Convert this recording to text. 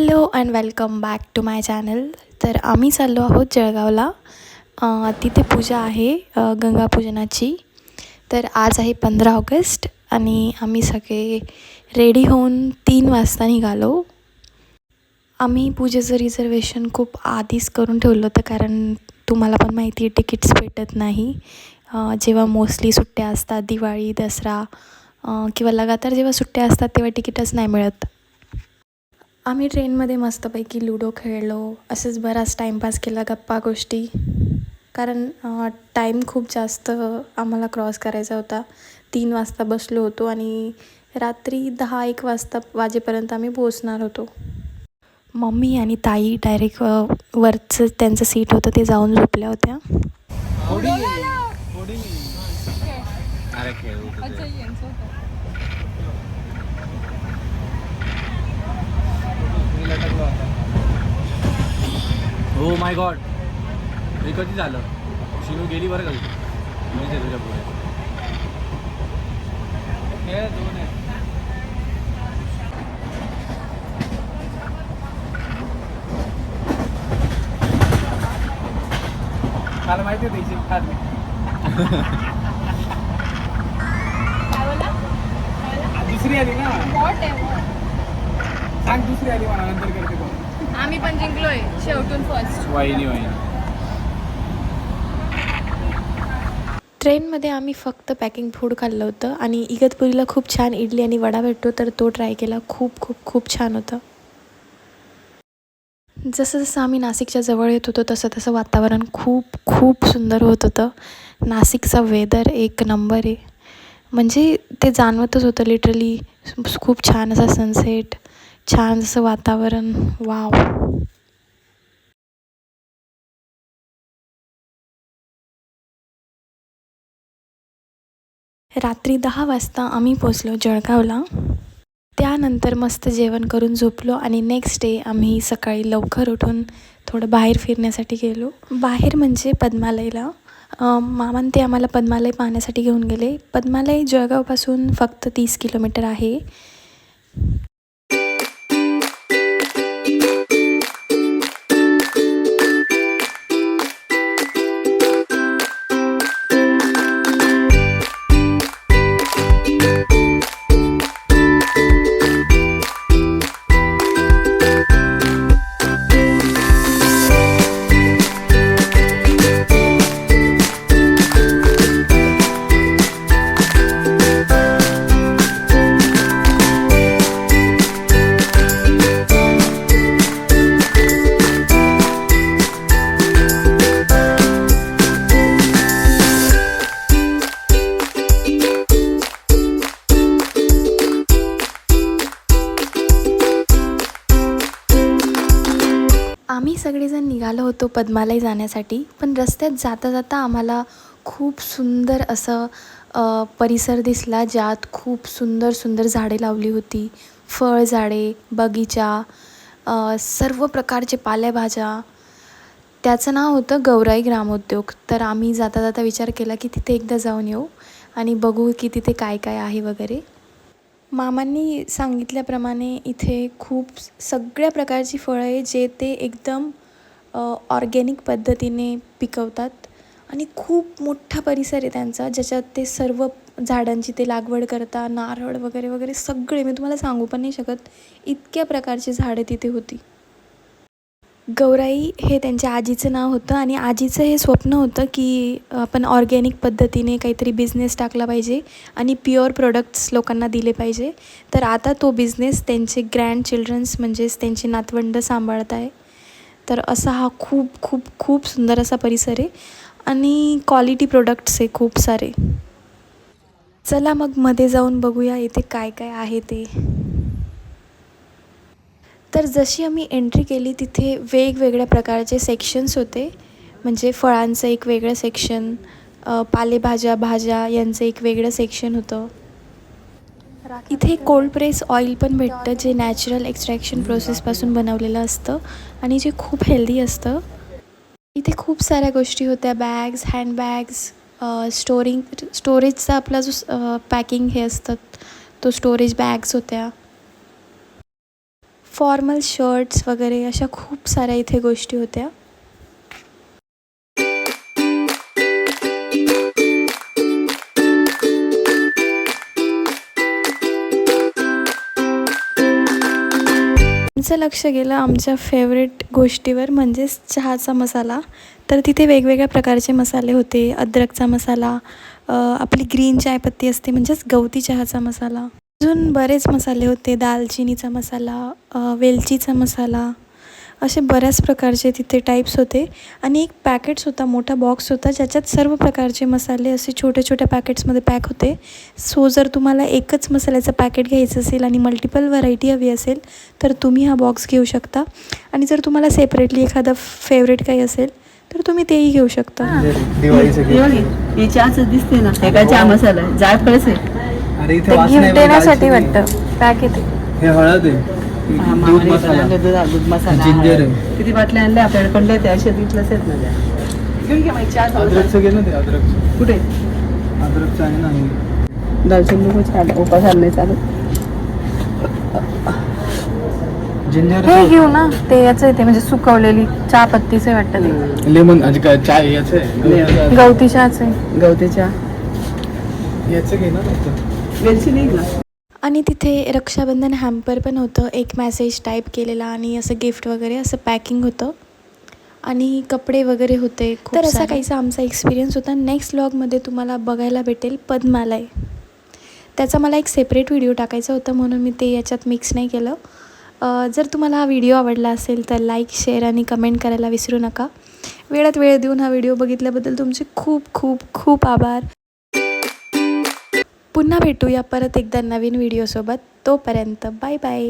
Hello and welcome back to my channel. तर आम्ही चाललो आहोत जळगावला. तिथे पूजा आहे गंगापूजनाची तर आज आहे पंधरा ऑगस्ट आणि आम्ही सगळे रेडी होऊन तीन वाजता निघालो. आम्ही पूजेचं रिझर्वेशन खूप आधीच करून ठेवलं होतं कारण तुम्हाला पण माहिती आहे तिकीट्स भेटत नाही. जेव्हा मोस्टली सुट्ट्या असतात दिवाळी दसरा किंवा लगातार जेव्हा सुट्ट्या असतात तेव्हा तिकीटच नाही मिळत. आम्ही ट्रेनमध्ये मस्तपैकी लुडो खेळलो असंच बराच टाईमपास केला गप्पा गोष्टी. कारण टाईम खूप जास्त आम्हाला क्रॉस करायचा होता. तीन वाजता बसलो होतो आणि रात्री दहा एक वाजता वाजेपर्यंत आम्ही पोचणार होतो. मम्मी आणि ताई डायरेक्ट वरचं त्यांचं सीट होतं ते जाऊन झोपल्या होत्या. अरे हो माय गॉड हे कधी झालं? शिनू गेली बरं का म्हणजे तुझ्या पुढे. हे दोन आहे मला माहिती होती खात दुसरी आली ना. सांग दुसरी आली मला नंतर करते कोण आम्ही पण जिंकलोय. शेवटून फर्स्ट वाहिनी वाहिनी. ट्रेनमध्ये आम्ही फक्त पॅकिंग फूड खाल्लं होतं आणि इगतपुरीला खूप छान इडली आणि वडा भेटतो तर तो ट्राय केला. खूप खूप खूप छान होतं. जसं जसं आम्ही नाशिकच्या जवळ येत होतो तसं तसं वातावरण खूप खूप सुंदर होत होतं. नाशिकचा वेदर एक नंबर आहे म्हणजे ते जाणवतच होतं लिटरली खूप छान असा सनसेट छान असं वातावरण. वाव. रात्री दहा वाजता आम्ही पोचलो जळगावला. त्यानंतर मस्त जेवण करून झोपलो आणि नेक्स्ट डे आम्ही सकाळी लवकर उठून थोडं बाहेर फिरण्यासाठी गेलो. बाहेर म्हणजे पद्मालयला. मामान ते आम्हाला पद्मालय पाहण्यासाठी घेऊन गेले. पद्मालय जळगावपासून फक्त तीस किलोमीटर आहे. आम्ही सगळेजण निघालो होतो पद्मालय जाण्यासाठी पण रस्त्यात जाता जाता आम्हाला खूप सुंदर असं परिसर दिसला ज्यात खूप सुंदर सुंदर झाडे लावली होती. फळझाडे बगीचा सर्व प्रकारचे पालेभाज्या. त्याचं नाव होतं गौराई ग्रामोद्योग. तर आम्ही जाता जाता विचार केला की तिथे एकदा जाऊन येऊ आणि बघू की तिथे काय काय आहे वगैरे. मामांनी सांगितल्याप्रमाणे इथे खूप सगळ्या प्रकारची फळं आहे जे ते एकदम ऑर्गॅनिक पद्धतीने पिकवतात. आणि खूप मोठा परिसर आहे त्यांचा ज्याच्यात ते सर्व झाडांची ते लागवड करता नारळ वगैरे वगैरे सगळे. मी तुम्हाला सांगू पण नाही शकत इतक्या प्रकारची झाडे तिथे होती. गौराई हे त्यांच्या आजीचं नाव होतं आणि आजीचं हे स्वप्न होतं की आपण ऑर्गॅनिक पद्धतीने काहीतरी बिझनेस टाकला पाहिजे आणि प्युअर प्रोडक्ट्स लोकांना दिले पाहिजे. तर आता तो बिझनेस त्यांचे ग्रँड चिल्ड्रन्स म्हणजेच त्यांचे नातवंड सांभाळत आहे. तर असा हा खूप खूप खूप सुंदर असा परिसर आहे आणि क्वालिटी प्रोडक्ट्स आहे खूप सारे. चला मग मध्ये जाऊन बघूया इथे काय काय आहे ते. तर जशी आम्ही एंट्री केली तिथे वेगवेगळ्या प्रकारचे सेक्शन्स होते. म्हणजे फळांचं एक वेगळं सेक्शन पालेभाज्या भाज्या यांचं एक वेगळं सेक्शन होतं. इथे कोल्ड प्रेस ऑइल पण भेटतं जे नॅचरल एक्स्ट्रॅक्शन प्रोसेसपासून बनवलेलं असतं आणि जे खूप हेल्दी असतं. इथे खूप साऱ्या गोष्टी होत्या बॅग्स हँडबॅग्स स्टोरिंग स्टोरेजचा आपला जो पॅकिंग हे असतं तो स्टोरेज बॅग्स होत्या. फॉर्मल शर्ट्स वगैरे अशा खूप साऱ्या इथे गोष्टी होत्या. आमचं लक्ष गेलं आमच्या फेवरेट गोष्टीवर म्हणजेच चहाचा मसाला. तर तिथे वेगवेगळ्या प्रकारचे मसाले होते. अद्रकचा मसाला आपली ग्रीन चायपत्ती असते म्हणजेच गवती चहाचा मसाला. अजून बरेच मसाले होते. दालचिनीचा मसाला वेलचीचा मसाला असे बऱ्याच प्रकारचे तिथे टाईप्स होते. आणि एक पॅकेट्स होता मोठा बॉक्स होता ज्याच्यात सर्व प्रकारचे मसाले असे छोट्या छोट्या पॅकेट्समध्ये पॅक होते. सो जर तुम्हाला एकच मसाल्याचं पॅकेट घ्यायचं असेल आणि मल्टिपल व्हरायटी हवी असेल तर तुम्ही हा बॉक्स घेऊ शकता. आणि जर तुम्हाला सेपरेटली एखादं फेवरेट काही असेल तर तुम्ही तेही घेऊ शकता. दिवाळीचं बघ चहाच दिसते ना हे मसाला आहे? जाळ फळच आहे अरे इथे गिफ्ट देण्यासाठी. वाटतं. पॅक येते. हे हळद आहे. हा, दूध मसाला. आणलं दूध मसाला जिंजर. आहे. किती बाटल्या आणल्या? आपल्याकडे पडले ते असे तिथलंच आहेत ना त्या. घेऊन घे माहिती चहा थोडासा. अद्रकचं घे ना ते अद्रकचं. कुठे? अद्रकचं आहे ना हे. दालचिनी उपास जिंजर हे घेऊ ना. ते याचं येते म्हणजे सुकवलेली चहा पत्तीचे वाटतं ते. लेमन म्हणजे काय चाय याचं आहे? गवती चहाचे गवती चहा. याचं घे फक्त. ना आणि तिथे रक्षाबंधन हॅम्पर पण होतं. एक मॅसेज टाईप केलेला आणि असं गिफ्ट वगैरे असं पॅकिंग होतं. आणि कपडे वगैरे होते तर असा काहीसा आमचा एक्सपिरियन्स होता. नेक्स्ट व्लॉगमध्ये तुम्हाला बघायला भेटेल पद्मालय. त्याचा मला एक सेपरेट व्हिडिओ टाकायचा होता म्हणून मी ते याच्यात मिक्स नाही केलं. जर तुम्हाला हा व्हिडिओ आवडला असेल तर लाईक शेअर आणि कमेंट करायला विसरू नका. वेळात वेळ देऊन हा व्हिडिओ बघितल्याबद्दल तुमचे खूप खूप खूप आभार. पुन्हा भेटूया परत एकदा नवीन व्हिडिओसोबत तोपर्यंत बाय बाय